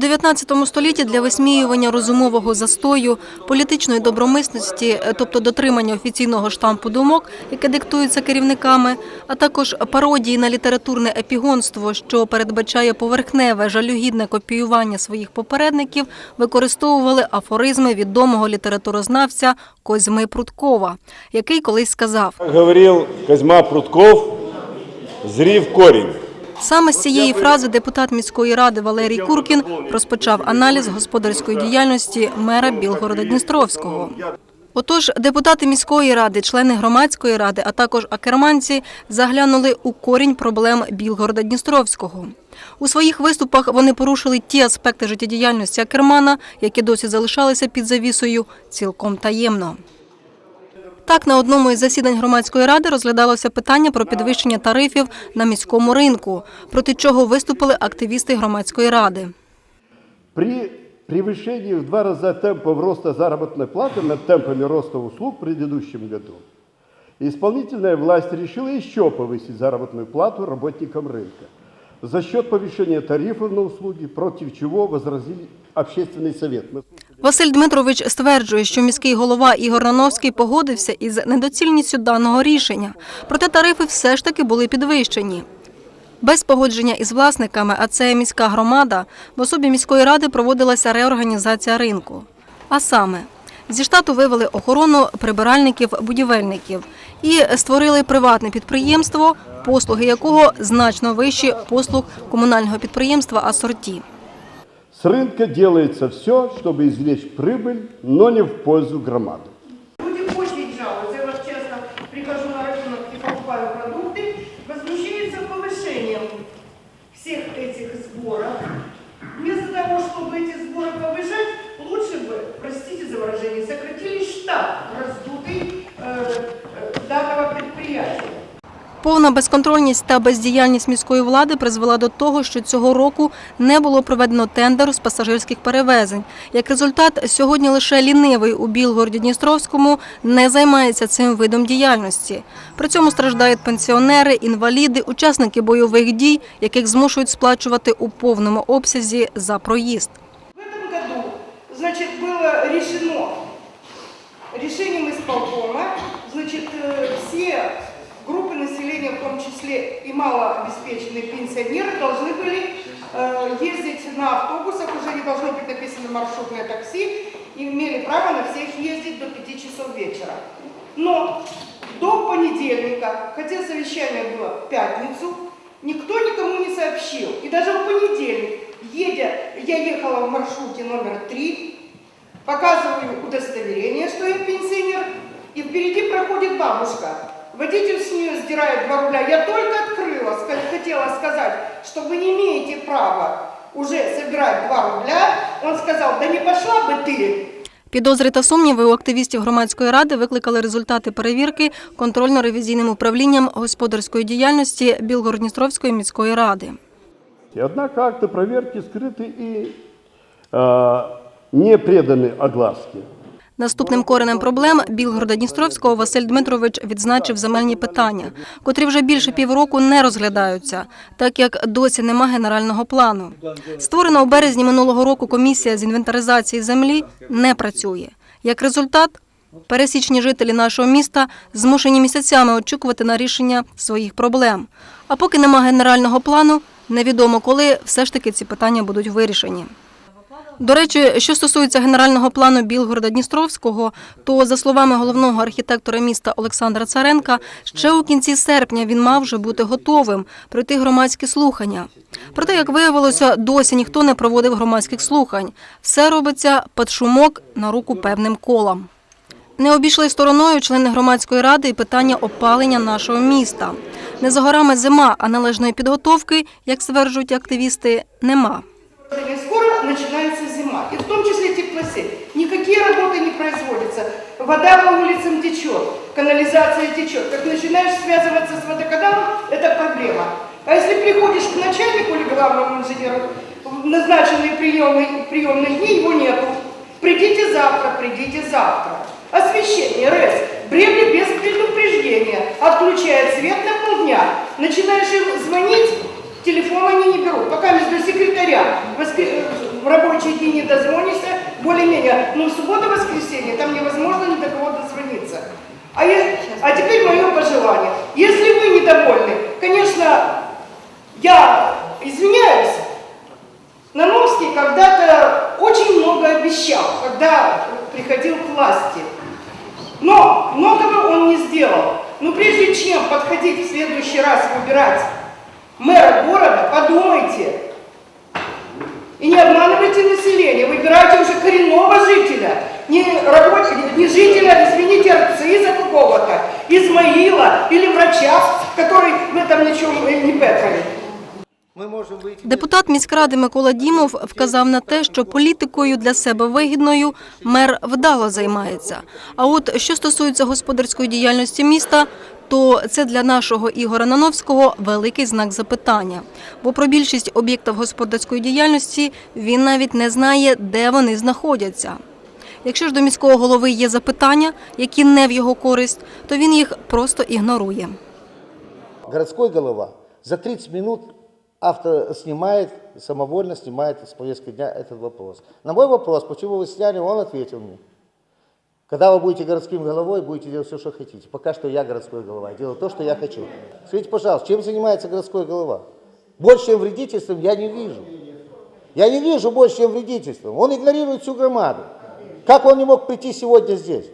У 19 столітті для висміювання розумового застою, політичної добромисності, е, тобто дотримання офіційного штампу думок, яке диктується керівниками, а також пародії на літературне епігонство, що передбачає поверхневе жалюгідне копіювання своїх попередників, використовували афоризми відомого літературознавця Козьми Пруткова, який колись сказав. Как говорил Козьма Прутков, зри в корень. Саме з цієї фрази депутат міської ради Валерій Куркін розпочав аналіз господарської діяльності мера Білгорода Дністровського. Отож, депутати міської ради, члени громадської ради, а також акерманці заглянули у корінь проблем Білгорода Дністровського. У своїх виступах вони порушили ті аспекти життєдіяльності Акермана, які досі залишалися під завісою цілком таємно. Так, на одному із засідань громадської ради розглядалося питання про підвищення тарифів на міському ринку, проти чого виступили активісти громадської ради. При превышении в два раза темпов роста заработной платы над темпами роста услуг в предыдущем году, исполнительная власть решила еще повысить заработную плату работникам рынка за счет повышения тарифов на услуги, против чего возразили общественный совет. Василь Дмитрович стверджує, що міський голова Ігор Нановський погодився із недоцільністю даного рішення, проте тарифи все ж таки були підвищені. Без погодження із власниками, а це міська громада, в особі міської ради проводилася реорганізація ринку. А саме, зі штату вивели охорону прибиральників, будівельників і створили приватне підприємство, послуги якого значно вищі послуг комунального підприємства «Асорті». С рынка делается все, чтобы извлечь прибыль, но не в пользу громады. Люди очень жалуются. Я вот честно прихожу на рынок и покупаю продукты. Возмущаются повышением всех этих сборов. Вместо того, чтобы эти сборы повышать, лучше бы, простите за выражение, сократили штат раздутый Повна безконтрольність та бездіяльність міської влади призвела до того, що цього року не було проведено тендеру з пасажирських перевезень. Як результат, сьогодні лише лінивий у Білгороді Дністровському не займається цим видом діяльності. При цьому страждають пенсіонери, інваліди, учасники бойових дій, яких змушують сплачувати у повному обсязі за проїзд. В этом году, значит, было решено решением исполкома, значит, э, все группы населения, в том числе и малообеспеченные пенсионеры, должны были э, ездить на автобусах, уже не должно быть написано маршрутное такси, и имели право на всех ездить до 5 часов вечера. Но до понедельника, хотя совещание было в пятницу, никто никому не сообщил. И даже в понедельник, едя, я ехала в маршруте номер 3, Показываю удостоверение, что я пенсионер, и впереди проходит бабушка. Водитель с нее сдирает 2 рубля. Я только открыла, ска- хотела сказать, что вы не имеете права уже собирать 2 рубля. Он сказал, да не пошла бы ты. Підозри та сумніви у активістів громадської ради викликали результати перевірки контрольно-ревізійним управлінням господарської діяльності Білгородністровської міської ради. И Однако акты проверки скрыты и э, не преданы огласке. Наступним коренем проблем Білгорода Дністровського Василь Дмитрович відзначив земельні питання, котрі вже більше півроку не розглядаються, так як досі нема генерального плану. Створена у березні минулого року комісія з інвентаризації землі не працює. Як результат, пересічні жителі нашого міста змушені місяцями очікувати на рішення своїх проблем. А поки нема генерального плану, невідомо коли все ж таки ці питання будуть вирішені. До речі, що стосується генерального плану Білгорода Дністровського, то за словами головного архітектора міста Олександра Царенка, ще у кінці серпня він мав вже бути готовим пройти громадські слухання. Проте, як виявилося, досі ніхто не проводив громадських слухань. Все робиться під шумок на руку певним колам. Не обійшли стороною члени громадської ради і питання опалення нашого міста. Не за горами зима, а належної підготовки, як стверджують активісти, нема. И Начинается зима, и в том числе теплосеть. Никакие работы не производятся. Вода по улицам течет, канализация течет. Как начинаешь связываться с водоканалом, это проблема. А если приходишь к начальнику или главному инженеру, назначенные приемные, приемные дни его нету. Придите завтра, придите завтра. Освещение, РЭС, бредли без предупреждения, отключает свет на полдня. Начинаешь им звонить, телефон они не берут. Пока между секретаря э, в рабочий день не дозвонишься, более-менее. Но в субботу-воскресенье там невозможно ни до кого дозвониться. А, е- а теперь мое пожелание. Если вы недовольны, конечно, я извиняюсь, Нановский когда-то очень много обещал, когда приходил к власти. Но многого он не сделал. Но прежде чем подходить в следующий раз выбирать мэра города, подумайте. И не обманывайте население, выбирайте уже коренного жителя, не, рабоч- не жителя, извините, арциза какого-то, Измаила или врача, который в этом ничем не пекает. Мы можем выйти... Депутат міськради Микола Дімов вказав на те, що політикою для себе вигідною мер вдало займається. А от що стосується господарської діяльності міста, то це для нашого Ігора Нановського великий знак запитання. Бо про більшість об'єктів господарської діяльності він навіть не знає, де вони знаходяться. Якщо ж до міського голови є запитання, які не в його користь, то він їх просто ігнорує. Городской голова за 30 минут авто снимает, самовольно снимает с повестки дня этот вопрос. На мой вопрос, почему вы сняли, он ответил мне. Когда вы будете городским головой, будете делать все, что хотите. Пока что я городской голова, делаю то, что я хочу. Скажите, пожалуйста, чем занимается городской голова? Больше, чем вредительством, я не вижу. Я не вижу больше, чем вредительством. Он игнорирует всю громаду. Как он не мог прийти сегодня здесь?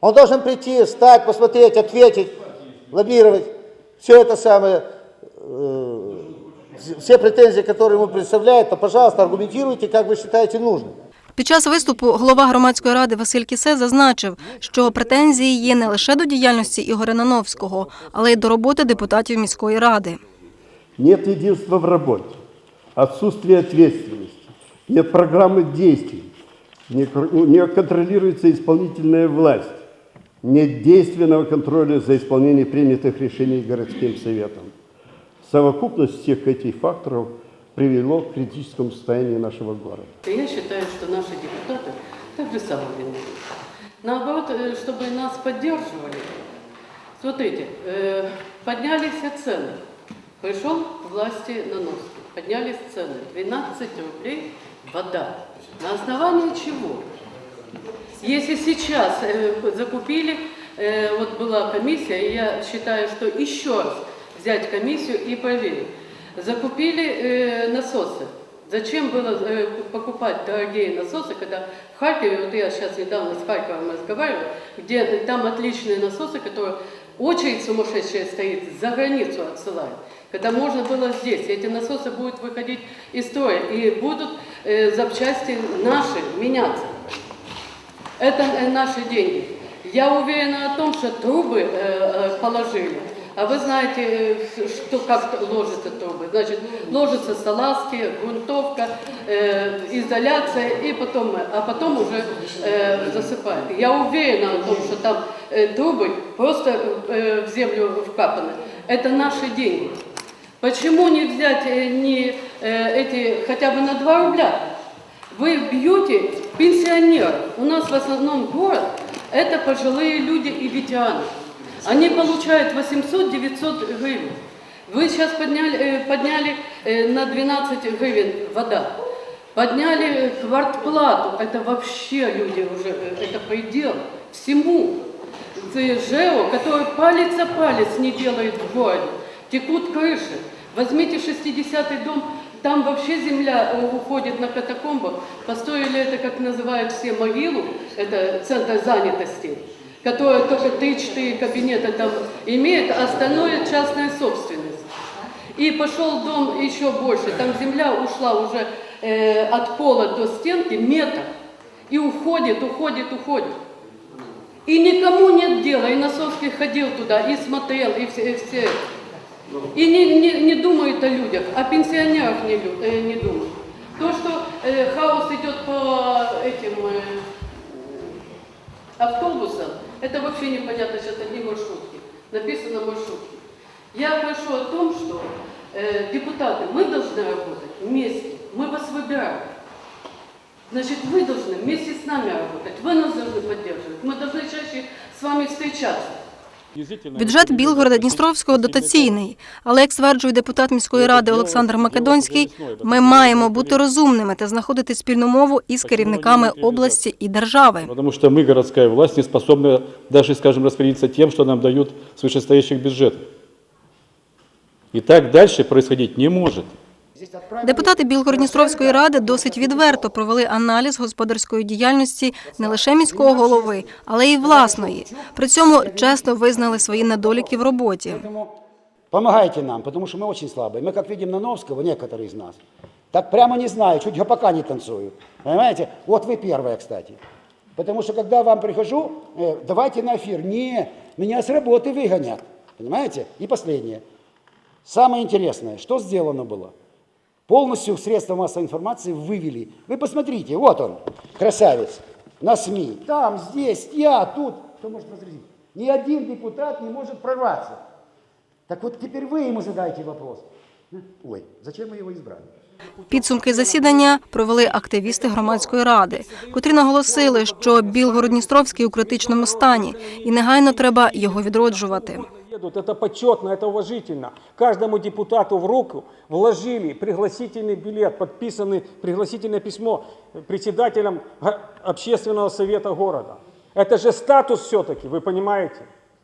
Он должен прийти, встать, посмотреть, ответить, лоббировать. Все это самое, э, все претензии, которые ему представляют, то, пожалуйста, аргументируйте, как вы считаете нужным. Під час виступу голова громадської ради Василь Кісе зазначив, що претензії є не лише до діяльності Ігоря Нановського, але й до роботи депутатів міської ради. Нет единства в работе, отсутствие ответственности, нет программы действий, не, кр- не контролируется исполнительная власть, нет действенного контроля за исполнением принятых решений городским советом. Совокупность всех этих факторов привело к критическому состоянию нашего города. Я считаю, что наши депутаты так же само виноваты. Наоборот, э, чтобы нас поддерживали. Смотрите, э, поднялись все цены. Пришел власти Нановский. Поднялись цены. 12 рублей вода. На основании чего? Если сейчас э, закупили, вот была комиссия, и я считаю, что еще раз взять комиссию и проверить. Закупили э, насосы. Зачем было э, покупать дорогие насосы, когда в Харькове, вот я сейчас недавно с Харьковом разговаривала, где там отличные насосы, которые очередь сумасшедшая стоит, за границу отсылают. Когда можно было здесь, эти насосы будут выходить из строя, и будут э, запчасти наши меняться. Это э, наши деньги. Я уверена о том, что трубы э, э, положили. А вы знаете, что как ложатся трубы? Значит, ложатся салазки, грунтовка, э, изоляция, и потом, а потом уже э, засыпают. Я уверена о том, что там э, трубы просто э, в землю вкапаны. Это наши деньги. Почему не взять э, не э, эти хотя бы на 2 рубля? Вы бьете пенсионеров. У нас в основном город – это пожилые люди и ветераны. Они получают 800-900 гривен. Вы сейчас подняли, э, подняли э, на 12 гривен вода. Подняли квартплату. Это вообще люди уже, э, это предел всему. ЖЭО, который палец о палец не делает в городе. Текут крыши. Возьмите 60-й дом, там вообще земля уходит на катакомбы. Построили это, как называют все, могилу, это центр занятости, который только 3-4 кабинета там имеет, а остальное частная собственность. И пошел дом еще больше, там земля ушла уже э, от пола до стенки метр. И уходит, уходит, уходит. И никому нет дела. И Носовский ходил туда, и смотрел, и все. И, все. и не, не, не думает о людях, о пенсионерах не, э, не думает. То, что э, хаос идет по этим э, автобусам, это вообще непонятно, сейчас одни маршрутки. Написано маршрутки. Я прошу о том, что э, депутаты, мы должны работать вместе, мы вас выбираем. Значит, вы должны вместе с нами работать, вы нас должны поддерживать, мы должны чаще с вами встречаться. Бюджет Білгорода Дністровського дотаційний, але як стверджує депутат міської ради Олександр Македонський, ми маємо бути розумними та знаходити спільну мову із керівниками області і держави. Потому что мы, городская власть, не способны даже, скажем, распорядиться тем, что нам дают с вышестоящих бюджетов. И так дальше происходить не может. Депутати Білгородністровської ради досить відверто провели аналіз господарської діяльності не лише міського голови, але й власної. При цьому чесно визнали свої недоліки в роботі. Поэтому помогайте нам, потому что мы очень слабые. Мы, как видим на Новского, некоторые из нас, так прямо не знаю, чуть гопака не танцуют. Понимаете? Вот вы первая, кстати. Потому что когда вам прихожу, э, давайте на эфир. Не, меня с работы выгонят. Понимаете? И последнее. Самое интересное, что сделано было? Полностью средства массовой информации вывели. Вы посмотрите, вот он, красавец, на СМИ. Там, здесь, я, тут. Кто может возразить? Ни один депутат не может прорваться. Так вот теперь вы ему задайте вопрос. Ой, зачем мы его избрали? Підсумки засідання провели активісти громадської ради, котрі наголосили, що Білгород-Дністровський у критичному стані і негайно треба його відроджувати. едут. Это почетно, это уважительно. Каждому депутату в руку вложили пригласительный билет, подписанный пригласительное письмо председателем га- общественного совета города. Это же статус все-таки, вы понимаете?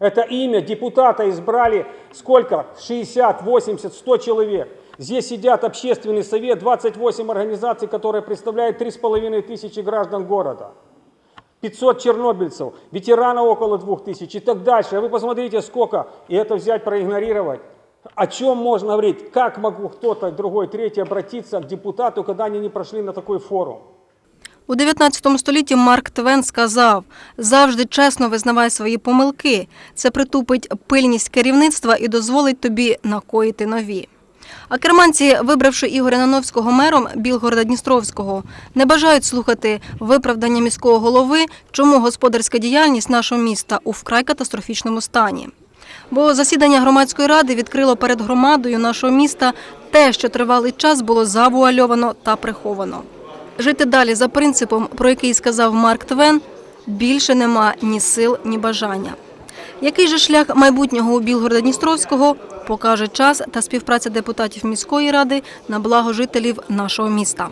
Это имя депутата избрали сколько? 60, 80, 100 человек. Здесь сидят общественный совет, 28 организаций, которые представляют 3,5 тысячи граждан города. 500 чернобыльцев, ветеранов около 2000 и так дальше. А вы посмотрите, сколько, и это взять, проигнорировать. О чем можно говорить? Как могу кто-то, другой, третий обратиться к депутату, когда они не прошли на такой форум? У 19 столітті Марк Твен сказав: завжди чесно визнавай свої помилки. Це притупить пильність керівництва і дозволить тобі накоїти нові. А керманці, вибравши Ігоря Нановського мером Білгорода Дністровського, не бажають слухати виправдання міського голови, чому господарська діяльність нашого міста у вкрай катастрофічному стані. Бо засідання громадської ради відкрило перед громадою нашого міста те, що тривалий час було завуальовано та приховано. Жити далі за принципом, про який сказав Марк Твен, більше нема ні сил, ні бажання. Який же шлях майбутнього у Білгорода Дністровського покаже час та співпраця депутатів міської ради на благо жителів нашого міста.